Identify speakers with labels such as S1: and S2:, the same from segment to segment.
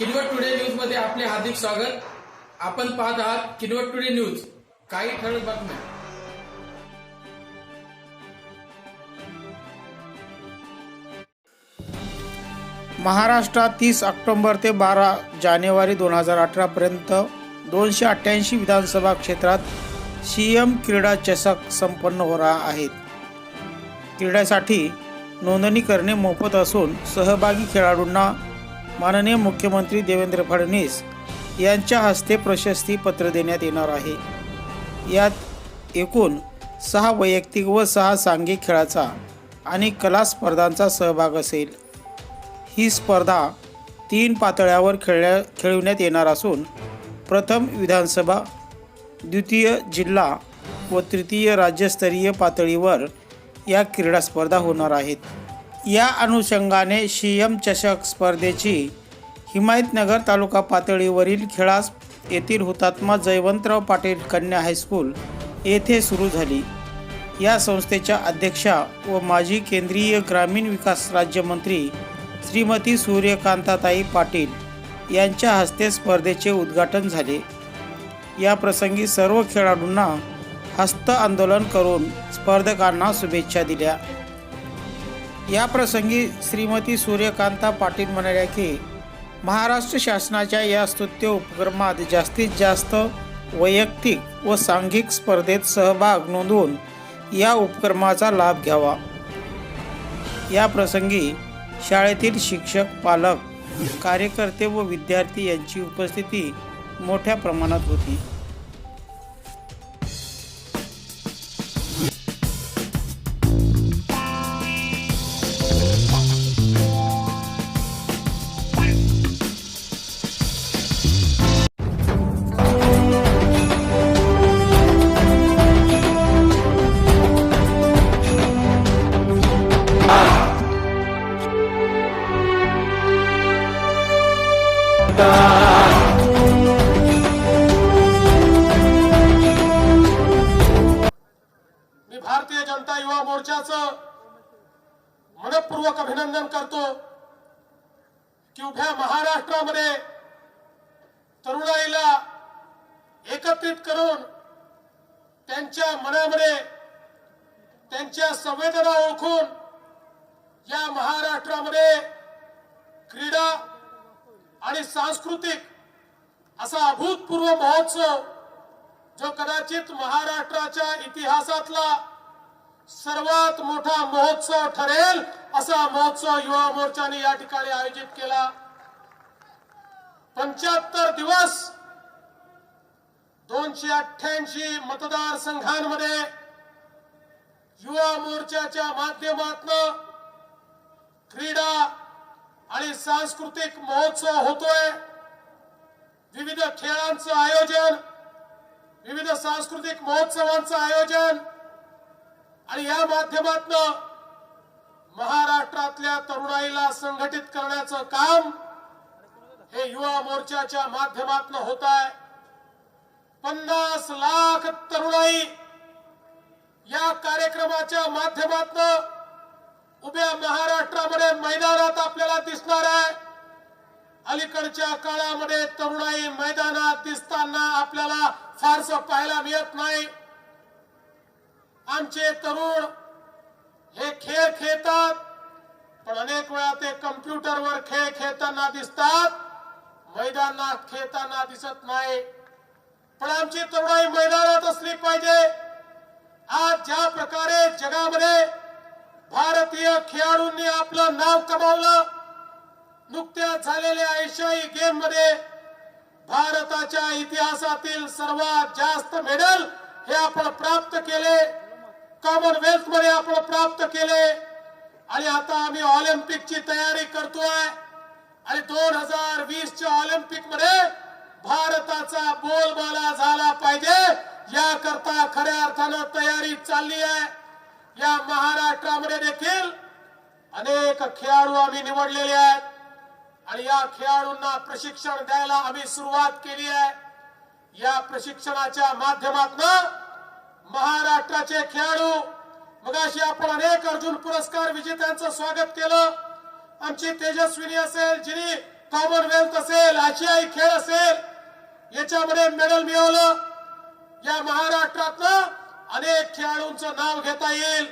S1: Kinwat today न्यूजमध्ये आपले हार्दिक स्वागत. आपण पाहत आहात किनवट टुडे न्यूज. काही ठळक बातम्या.
S2: महाराष्ट्रात तीस ऑक्टोंबर ते बारा जानेवारी दोन हजार अठरापर्यंत दोनशे अठ्ठ्याऐंशी विधानसभा क्षेत्रात सी एम क्रीडा चषक संपन्न होणार आहेत. क्रीडासाठी नोंदणी करणे मोफत असून सहभागी खेळाडूंना माननीय मुख्यमंत्री देवेंद्र फडणवीस यांच्या हस्ते प्रशस्तीपत्र देण्यात येणार आहे. यात एकूण सहा वैयक्तिक व सहा सांघिक खेळाचा आणि कला स्पर्धांचा सहभाग असेल. ही स्पर्धा तीन पातळ्यावर खेळल्या खेळविण्यात येणार असून प्रथम विधानसभा द्वितीय जिल्हा व तृतीय राज्यस्तरीय पातळीवर या क्रीडा स्पर्धा होणार आहेत. या अनुषंगाने शियम चषक स्पर्धेची हिमायतनगर तालुका पातळीवरील खेळास येथील हुतात्मा जयवंतराव पाटील कन्या हायस्कूल येथे सुरू झाली. या संस्थेच्या अध्यक्षा व माजी केंद्रीय ग्रामीण विकास राज्यमंत्री श्रीमती सूर्यकांताताई पाटील यांच्या हस्ते स्पर्धेचे उद्घाटन झाले. या प्रसंगी सर्व खेळाडूंना हस्त आंदोलन करून स्पर्धकांना शुभेच्छा दिल्या. या प्रसंगी श्रीमती सूर्यकांता पाटील म्हणाल्या की महाराष्ट्र शासनाच्या या स्तुत्य उपक्रमात जास्तीत जास्त वैयक्तिक व सांघिक स्पर्धेत सहभाग नोंदवून या उपक्रमाचा लाभ घ्यावा. या प्रसंगी शाळेतील शिक्षक पालक कार्यकर्ते व विद्यार्थी यांची उपस्थिती मोठ्या प्रमाणात होती.
S3: युवा मोर्चाचं मनपूर्वक अभिनंदन करतो की उभ्या महाराष्ट्रामध्ये तरुणाईला एकत्रित करून त्यांच्या मनामध्ये त्यांच्या संवेदना ओळखून या महाराष्ट्रामध्ये क्रीडा आणि सांस्कृतिक असा अभूतपूर्व महोत्सव जो कदाचित महाराष्ट्राच्या इतिहासातला सर्वात मोठा महोत्सव ठरेल असा महोत्सव युवा मोर्चाने या ठिकाणी आयोजित केला. पंच्याहत्तर दिवस दोनशे अठ्ठ्याऐंशी मतदारसंघांमध्ये युवा मोर्चाच्या माध्यमातून क्रीडा आणि सांस्कृतिक महोत्सव होतोय. विविध खेळांचं आयोजन विविध सांस्कृतिक महोत्सवांचं आयोजन आणि या माध्यमातून महाराष्ट्रातल्या तरुणाईला संघटित करण्याचं काम हे युवा मोर्चाच्या माध्यमातून होत आहे पन्नास लाख तरुणाई या कार्यक्रमाच्या माध्यमातून उभ्या महाराष्ट्रामध्ये मैदानात आपल्याला दिसणार आहे. अलीकडच्या काळामध्ये तरुणाई मैदानात दिसताना आपल्याला फारसं पाहायला मिळत नाही. आमचे तरुण हे खेळ खेळतात पण अनेक वेळा ते कम्प्युटरवर खेळ खेळताना दिसतात. मैदानात खेळताना दिसत नाही. पण आमची तरुणाई मैदानात असली पाहिजे. आज ज्या प्रकारे जगामध्ये भारतीय खेळाडूंनी आपलं नाव कमावलं नुकत्याच झालेल्या एशियाई गेममध्ये भारताच्या इतिहासातील सर्वात जास्त मेडल हे आपण प्राप्त केले. कॉमनवेल्थमध्ये आपण प्राप्त केले. आणि आता आम्ही ऑलिम्पिकची तयारी करतोय. आणि दोन हजार वीसच्या ऑलिम्पिकमध्ये भारताचा बोलबाला झाला पाहिजे. याकरता खऱ्या अर्थानं तयारी चालली आहे. या महाराष्ट्रामध्ये देखील अनेक खेळाडू आम्ही निवडलेले आहेत. आणि या खेळाडूंना प्रशिक्षण द्यायला आम्ही सुरुवात केली आहे. या प्रशिक्षणाच्या माध्यमातून महाराष्ट्राचे खेळाडू. मगाशी आपण अनेक अर्जुन पुरस्कार विजेत्यांचं स्वागत केलं. आमची तेजस्विनी असेल जिने कॉमनवेल्थ असेल आशियाई खेळ असेल याच्यामध्ये मेडल मिळवलं. या महाराष्ट्रातलं अनेक खेळाडूंचं नाव घेता येईल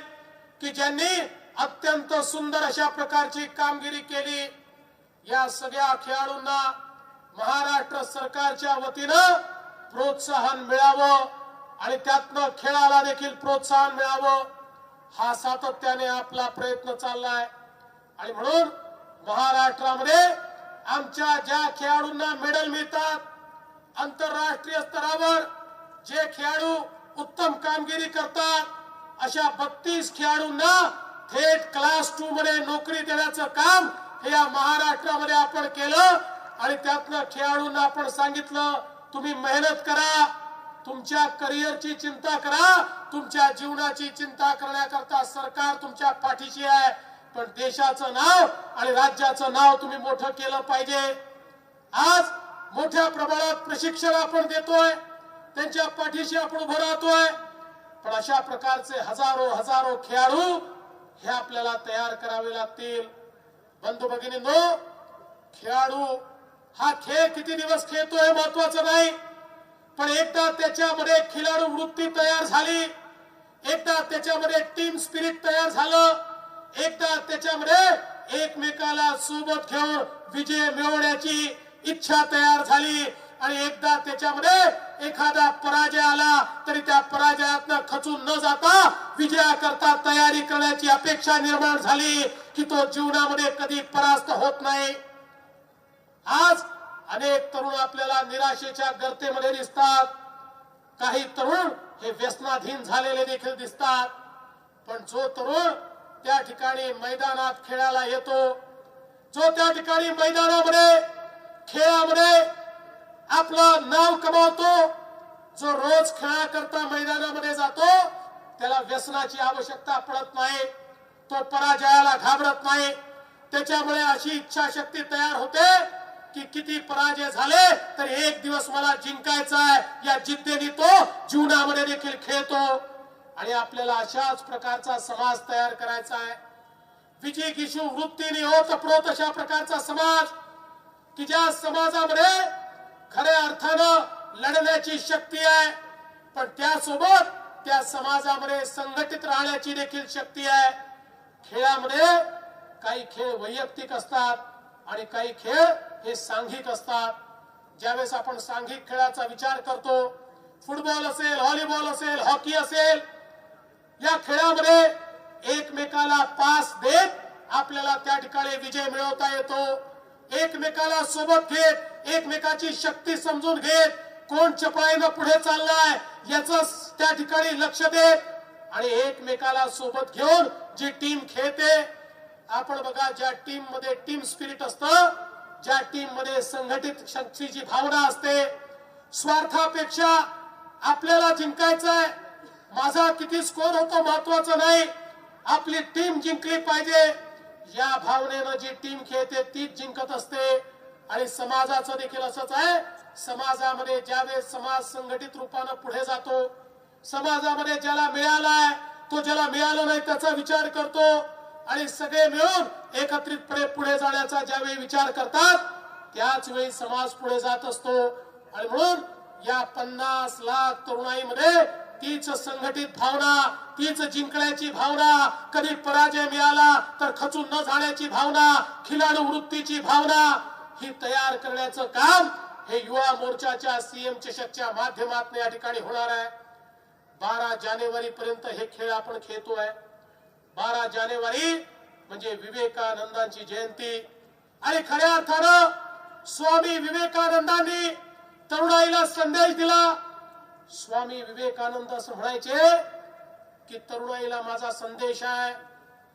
S3: की ज्यांनी अत्यंत सुंदर अशा प्रकारची कामगिरी केली. या सगळ्या खेळाडूंना महाराष्ट्र सरकारच्या वतीनं प्रोत्साहन मिळावं. आणि त्यातनं खेळाला देखील प्रोत्साहन मिळावं हा सातत्याने आपला प्रयत्न चाललाय. आणि म्हणून महाराष्ट्रामध्ये आमच्या ज्या खेळाडूंना मेडल मिळतात आंतरराष्ट्रीय स्तरावर जे खेळाडू उत्तम कामगिरी करतात अशा बत्तीस खेळाडूंना थेट क्लास टू मध्ये नोकरी देण्याचं काम हे या महाराष्ट्रामध्ये आपण केलं. आणि त्यातनं खेळाडूंना आपण सांगितलं तुम्ही मेहनत करा तुमच्या करिअरची चिंता करा. तुमच्या जीवनाची चिंता करण्याकरता सरकार तुमच्या पाठीशी आहे. पण देशाचं नाव आणि राज्याचं नाव तुम्ही मोठं केलं पाहिजे. आज मोठ्या प्रमाणात प्रशिक्षण आपण देतोय. त्यांच्या पाठीशी आपण उभं राहतोय. पण अशा प्रकारचे हजारो हजारो खेळाडू हे आपल्याला तयार करावे लागतील. बंधू भगिनींनो खेळाडू हा खेळ किती दिवस खेळतोय महत्वाचं नाही. पण एकदा त्याच्यामध्ये खिलाडू वृत्ती तयार झाली एकदा त्याच्यामध्ये टीम स्पिरिट तयार झालं एकदा त्याच्यामध्ये एकमेकाला सोबत घेऊन विजय मिळवण्याची इच्छा तयार झाली आणि एकदा त्याच्यामध्ये एखादा पराजय आला तरी त्या पराजयातनं खचून न जाता विजयाकरता तयारी करण्याची अपेक्षा निर्माण झाली की तो जीवनामध्ये कधी परास्त होत नाही. आज अनेक तरुण आपल्याला निराशेच्या गर्तेमध्ये दिसतात. काही तरुण हे व्यसनाधीन झालेले देखील दिसतात. पण जो तरुण त्या ठिकाणी मैदानात खेळायला येतो जो त्या ठिकाणी मैदानामध्ये खेळामध्ये आपलं नाव कमावतो जो रोज खेळाकरता मैदानामध्ये जातो त्याला व्यसनाची आवश्यकता पडत नाही तो पराजयाला घाबरत नाही. त्याच्यामुळे अशी इच्छाशक्ती तयार होते की किती पराजय झाले तर एक दिवस मला जिंकायचा आहे. या जिद्दीने तो जीवनामध्ये देखील खेळतो. आणि आपल्याला अशाच प्रकारचा समाज तयार करायचा आहे. विजय किशू वृत्तीने ओतप्रोत अशा प्रकारचा समाज की ज्या समाजामध्ये खऱ्या अर्थानं लढण्याची शक्ती आहे पण त्यासोबत त्या समाजामध्ये संघटित राहण्याची देखील शक्ती आहे. खेळामध्ये काही खेळ वैयक्तिक असतात. आणि काही खेळ हे सांघिक असतात. ज्यावेळेस आपण सांघिक खेळाचा विचार करतो फुटबॉल असेल व्हॉलीबॉल असेल हॉकी असेल या खेळामध्ये एकमेकाला पास देत आपल्याला त्या ठिकाणी विजय मिळवता येतो. एकमेकाला सोबत घेत एकमेकाची शक्ती समजून घेत कोण चपळाईनं पुढे चाललाय याच त्या ठिकाणी लक्ष देत आणि एकमेकाला सोबत घेऊन जी टीम खेळते आपण बघा ज्या टीममध्ये टीम स्पिरिट असतं ज्या टीममध्ये संघटित शक्तीची भावना असते स्वार्थापेक्षा आपल्याला जिंकायचं आहे माझा किती स्कोर होतो महत्वाचं नाही. आपली टीम जिंकली पाहिजे. या भावनेनं जी टीम खेळते तीच जिंकत असते. आणि समाजाचं देखील असंच आहे. समाजामध्ये ज्यावेळेस समाज संघटित रूपानं पुढे जातो समाजामध्ये ज्याला मिळालाय तो ज्याला मिळालं नाही त्याचा विचार करतो. आणि सगळे मिळून एकत्रितपणे पुढे जाण्याचा ज्यावेळी विचार करतात त्याच वेळी समाज पुढे जात असतो. आणि म्हणून या पन्नास लाख तरुणाईमध्ये तीच संघटित भावना तीच जिंकण्याची भावना कधी पराजय मिळाला तर खचून न जाण्याची भावना खिलाडू वृत्तीची भावना ही तयार करण्याचं काम हे युवा मोर्चाच्या सीएम चषकच्या माध्यमातून या ठिकाणी होणार आहे. बारा जानेवारी पर्यंत हे खेळ आपण खेळतोय. बारा जानेवारी म्हणजे विवेकानंदांची जयंती. आणि खऱ्या अर्थानं स्वामी विवेकानंदांनी तरुणाईला संदेश दिला. स्वामी विवेकानंद असं म्हणायचे की तरुणाईला माझा संदेश आहे.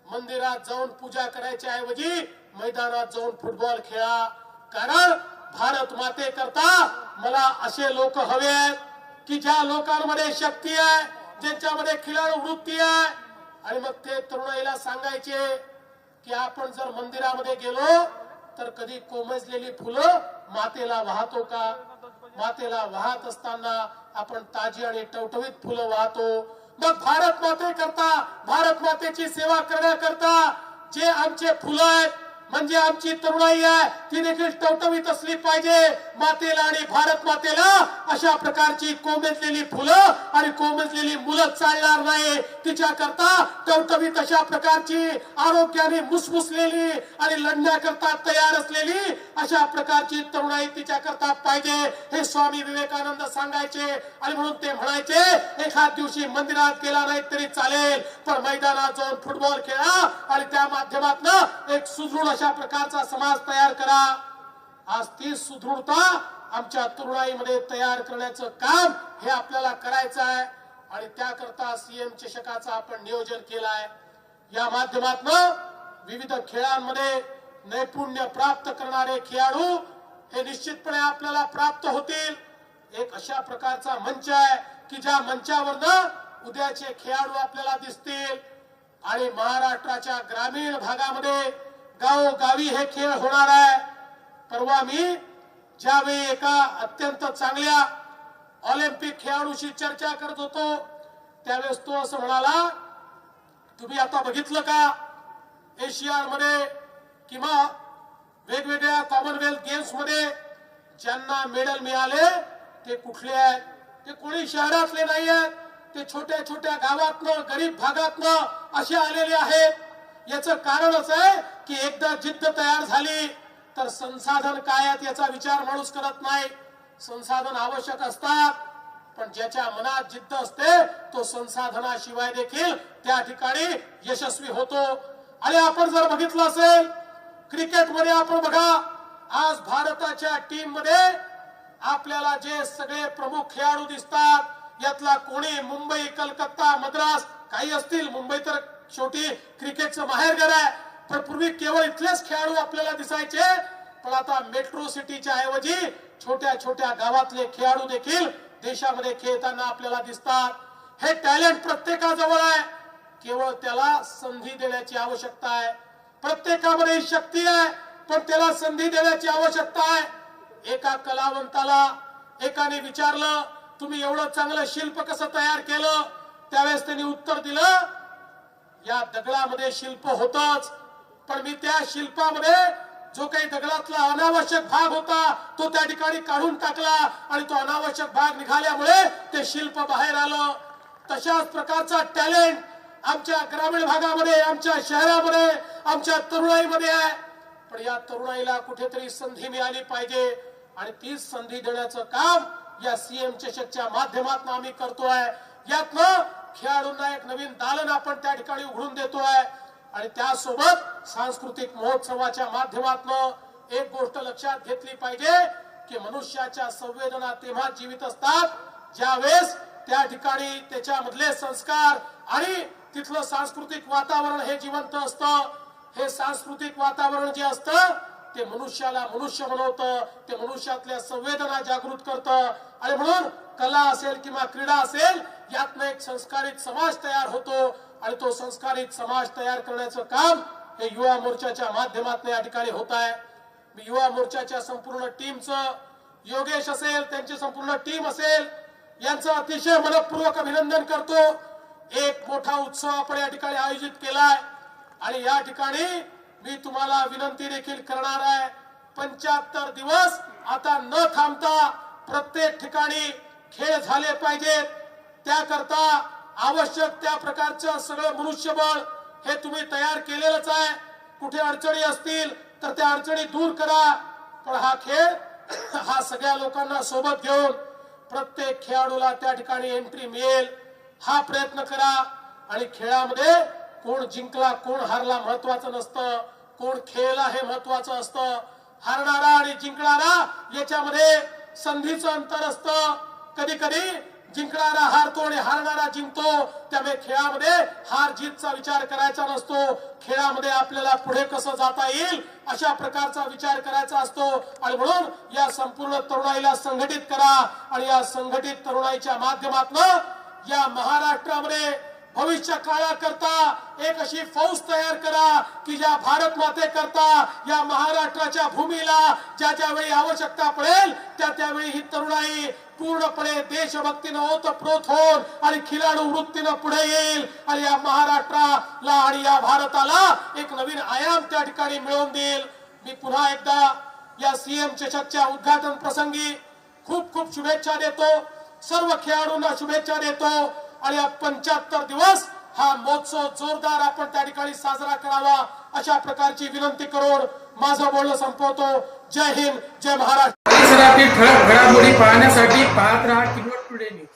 S3: मंदिरात जाऊन पूजा करायच्या ऐवजी मैदानात जाऊन फुटबॉल खेळा. कारण भारत माते करता मला असे लोक हवे आहेत की ज्या लोकांमध्ये शक्ती आहे ज्यांच्यामध्ये खिलाडू वृत्ती आहे आणि मग ते तरुणाईला सांगायचे की आपण जर मंदिरामध्ये गेलो तर कधी कोमजलेली फुलं मातेला वाहतो का? मातेला वाहत असताना आपण ताजी आणि टवटवीत फुलं वाहतो. मग भारत माते करता भारत मातेची सेवा करण्याकरता जे आमचे फुलं आहेत म्हणजे आमची तरुणाई आहे ती देखील टवटवीत असली पाहिजे. मातेला आणि भारत मातेला अशा प्रकारची कोमेजलेली फुलं आणि कोमेजलेली मुलं चालणार नाही. तिच्या करता टवटवीत अशा प्रकारची आरोग्याने मुसमुसलेली आणि लढण्याकरता तयार असलेली अशा प्रकारची तरुणाई तिच्या करता पाहिजे. हे स्वामी विवेकानंद सांगायचे आणि म्हणून ते म्हणायचे एखाद दिवशी मंदिरात गेला नाही तरी चालेल पण मैदानात जाऊन फुटबॉल खेळा आणि त्या माध्यमातून एक सुदृढ अशा प्रकारचा समाज तयार करा. आज ती सुदृढता आमच्या तरुणाईमध्ये तयार करण्याचं काम हे आपल्याला करायचं आहे. आणि त्याकरता सीएम चषकाचं आपण नियोजन केलं आहे या माध्यमातून विविध खेळांमध्ये नैपुण्य प्राप्त करणारे खेळाडू हे निश्चितपणे आपल्याला प्राप्त होतील. एक अशा प्रकारचा मंच आहे की ज्या मंचावरनं उद्याचे खेळाडू आपल्याला दिसतील. आणि महाराष्ट्राच्या ग्रामीण भागामध्ये गावोगावी हे खेळ होणार आहे. परवा मी ज्यावेळी एका अत्यंत चांगल्या ऑलिम्पिक खेळाडूशी चर्चा करत होतो त्यावेळेस तो असं म्हणाला तुम्ही आता बघितलं का? एशियामध्ये किंवा वेगवेगळ्या कॉमनवेल्थ गेम्समध्ये ज्यांना मेडल मिळाले ते कुठले आहेत? ते कोणी शहरातले नाही आहेत. ते छोट्या छोट्या गावातनं गरीब भागातनं असे आलेले आहेत. याचं कारणच आहे की एकदा जिद्द तयार झाली तर संसाधन काय आहेत याचा विचार माणूस करत नाही. संसाधन आवश्यक असतात पण ज्याच्या मनात जिद्द असते तो संसाधनाशिवाय देखील त्या ठिकाणी यशस्वी होतो. आणि आपण जर बघितलं असेल क्रिकेटमध्ये आपण बघा आज भारताच्या टीममध्ये आपल्याला जे सगळे प्रमुख खेळाडू दिसतात यातला कोणी मुंबई कलकत्ता मद्रास काही असतील मुंबई तर शेवटी क्रिकेटचं माहेरघर आहे. तर पूर्वी केवळ इथलेच खेळाडू आपल्याला दिसायचे पण आता मेट्रो सिटीच्या ऐवजी छोट्या छोट्या गावातले खेळाडू देखील देशामध्ये खेळताना आपल्याला दिसतात. हे टॅलेंट प्रत्येकाजवळ आहे. केवळ त्याला संधी देण्याची आवश्यकता आहे. प्रत्येकामध्ये ही शक्ती आहे पण त्याला संधी देण्याची आवश्यकता आहे. एका कलावंताला एकाने विचारलं तुम्ही एवढं चांगलं शिल्प कसं तयार केलं? त्यावेळेस त्यांनी उत्तर दिलं या दगडामध्ये शिल्प होतच. पण मी त्या शिल्पामध्ये जो काही दगडातला अनावश्यक भाग होता तो त्या ठिकाणी काढून टाकला आणि तो अनावश्यक भाग निघाल्यामुळे ते शिल्प बाहेर आलं. तशाच प्रकारचा टॅलेंट आमच्या ग्रामीण भागामध्ये आमच्या शहरामध्ये आमच्या तरुणाईमध्ये आहे. पण या तरुणाईला कुठेतरी संधी मिळाली पाहिजे आणि तीच संधी देण्याचं काम या सीएम चषकच्या माध्यमातून आम्ही करतोय. यातनं खेळाडूंना एक नवीन दालन आपण त्या ठिकाणी उघडून देतोय. आणि त्यासोबत सांस्कृतिक महोत्सवाच्या माध्यमातून एक गोष्ट लक्षात घेतली पाहिजे की मनुष्याच्या संवेदना तेव्हा जीवित असतात ज्यावेळेस त्या ठिकाणी त्याच्यामधले संस्कार आणि तिथलं सांस्कृतिक वातावरण हे जिवंत असतं. हे सांस्कृतिक वातावरण जे असतं ते मनुष्याला मनुष्य बनवतं ते मनुष्यातल्या संवेदना जागृत करतं. आणि म्हणून कला असेल किंवा क्रीडा असेल यातनं एक संस्कारित समाज तयार होतो. आणि तो संस्कारित समाज तयार करण्याचं काम हे युवा मोर्चाच्या माध्यमातून या ठिकाणी होत आहे. मी युवा मोर्चाच्या संपूर्ण टीमचं योगेश असेल त्यांची संपूर्ण टीम असेल यांचं अतिशय मनपूर्वक अभिनंदन करतो. एक मोठा उत्सव आपण या ठिकाणी आयोजित केलाय आणि या ठिकाणी मी तुम्हाला विनंती देखील करणार आहे. पंच्याहत्तर दिवस आता न थांबता प्रत्येक ठिकाणी खेळ झाले पाहिजेत. त्याकरता आवश्यक त्या प्रकारचं सगळं मनुष्यबळ हे तुम्ही तयार केलेलंच आहे. कुठे अडचणी असतील तर त्या अडचणी दूर करा. पण हा खेळ हा सगळ्या लोकांना सोबत घेऊन प्रत्येक खेळाडूला त्या ठिकाणी एंट्री मिळेल. हा प्रयत्न करा. आणि खेळामध्ये कोण जिंकला कोण हारला महत्वाचं नसतं. कोण खेळला हे महत्वाचं असतं. हारणारा आणि जिंकणारा याच्यामध्ये संधीचं अंतर असतं. कधी कधी जिंकणारा हारतो आणि हारणारा जिंकतो. त्यामुळे खेळामध्ये हार जीतचा विचार करायचा नसतो. खेळामध्ये आपल्याला पुढे कसं जाता येईल अशा प्रकारचा विचार करायचा असतो. आणि म्हणून या संपूर्ण तरुणाईला संघटित करा. आणि या संघटित तरुणाईच्या माध्यमातून या महाराष्ट्रामध्ये भविष्य काळाकरता एक अशी फौज तयार करा की ज्या भारत माते करता या महाराष्ट्राच्या भूमीला ज्या ज्यावेळी आवश्यकता पडेल त्या त्यावेळी ही तरुणाई पूर्णपणे देशभक्तीनं ओतप्रोत होऊन आणि खिलाडू वृत्तीनं पुढे येईल. आणि या महाराष्ट्राला आणि या भारताला एक नवीन आयाम त्या ठिकाणी मिळवून देईल. मी पुन्हा एकदा या सीएम चषकच्या उद्घाटन प्रसंगी खूप खूप शुभेच्छा देतो. सर्व खेळाडूंना शुभेच्छा देतो. आणि हा पंच्याहत्तर दिवस हा महोत्सव जोरदार आपण त्या ठिकाणी साजरा करावा अशा प्रकारची विनंती करून माझं बोलणं संपवतो. जय हिंद जय महाराष्ट्र.
S1: परिसरातील ठळक घडामोडी पाहण्यासाठी पाहत राहा किंवा टुडे न्यूज